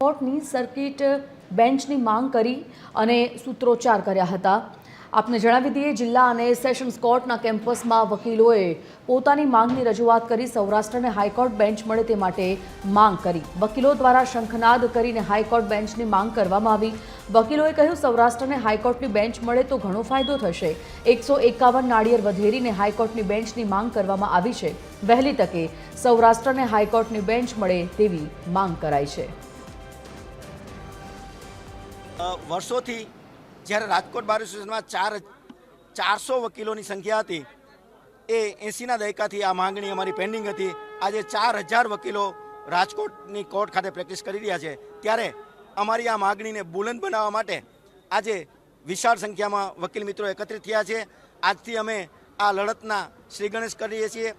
કોર્ટની સર્કિટ બેન્ચની માંગ કરી અને સૂત્રોચ્ચાર કર્યા હતા. આપને જણાવી દઈએ, જિલ્લા અને સેશન્સ કોર્ટના કેમ્પસમાં વકીલોએ પોતાની માંગની રજૂઆત કરી સૌરાષ્ટ્રને હાઈકોર્ટ બેન્ચ મળે તે માટે માંગ કરી. વકીલો દ્વારા શંખનાદ કરીને હાઈકોર્ટ બેન્ચની માંગ કરવામાં આવી. વકીલોએ કહ્યું, સૌરાષ્ટ્રને હાઈકોર્ટની બેન્ચ મળે તો ઘણો ફાયદો થશે. એકસો એકાવન નાળિયેર વધેરીને હાઈકોર્ટની બેન્ચની માંગ કરવામાં આવી છે. વહેલી તકે સૌરાષ્ટ્રને હાઈકોર્ટની બેન્ચ મળે તેવી માંગ કરાઈ છે. વર્ષોથી જ્યારે રાજકોટ બાર એસોસિએશનમાં ચાર, ચારસો વકીલોની સંખ્યા હતી, એ એંસીના દાયકાથી આ માંગણી અમારી પેન્ડિંગ હતી. આજે ચાર હજાર વકીલો રાજકોટની કોર્ટ ખાતે પ્રેક્ટિસ કરી રહ્યા છે. ત્યારે અમારી આ માગણીને બુલંદ બનાવવા માટે આજે વિશાળ સંખ્યામાં વકીલ મિત્રો એકત્રિત થયા છે. આજથી અમે આ લડતના શ્રી ગણેશ કરીએ છીએ.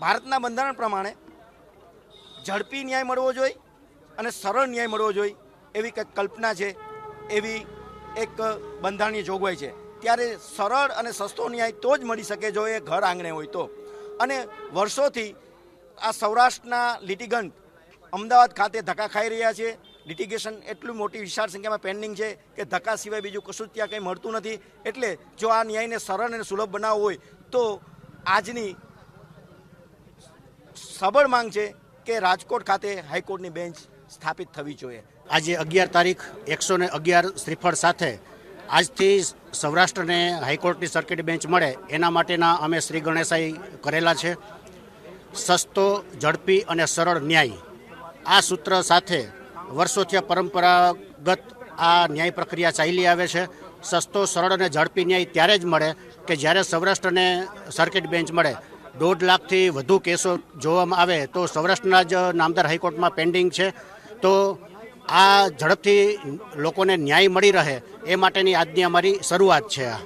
ભારતના બંધારણ પ્રમાણે ઝડપી ન્યાય મળવો જોઈએ અને સરળ ન્યાય મળવો જોઈએ. એવી કંઈક કલ્પના છે, એવી એક બંધારણીય જોગવાઈ છે. ત્યારે સરળ અને સસ્તો ન્યાય તો જ મળી શકે જો એ ઘર આંગણે હોય તો. અને વર્ષોથી આ સૌરાષ્ટ્રના લિટિગન્ટ અમદાવાદ ખાતે ધક્કા ખાઈ રહ્યા છે. લિટિગેશન એટલું મોટી વિશાળ સંખ્યામાં પેન્ડિંગ છે કે ધક્કા સિવાય બીજું કશું ત્યાં કંઈ મળતું નથી. એટલે જો આ ન્યાયને સરળ અને સુલભ બનાવવો હોય તો આજની સબળ માંગ છે કે રાજકોટ ખાતે હાઈકોર્ટની બેન્ચ સ્થાપિત થવી જોઈએ. આજે અગિયાર તારીખ એકસો ને અગિયાર શ્રીફળ સાથે આજથી સૌરાષ્ટ્રને હાઈકોર્ટની સર્કિટ બેન્ચ મળે. એના માટેના અમે શ્રી ગણેશાઈ કરેલા છે. સસ્તો, ઝડપી અને સરળ ન્યાય. આ સૂત્ર સાથે વર્ષોથી પરંપરાગત આ ન્યાય પ્રક્રિયા ચાલી આવે છે. સસ્તો, સરળ અને ઝડપી ન્યાય ત્યારે જ મળે કે જ્યારે સૌરાષ્ટ્રને સર્કિટ બેન્ચ મળે. દોઢ લાખથી વધુ કેસો જોવામાં આવે તો સૌરાષ્ટ્રના જ નામદાર હાઈકોર્ટમાં પેન્ડિંગ છે. તો આ ઝડપથી લોકોને ન્યાય મળી રહે એ માટેની આજની અમારી શરૂઆત છે. આ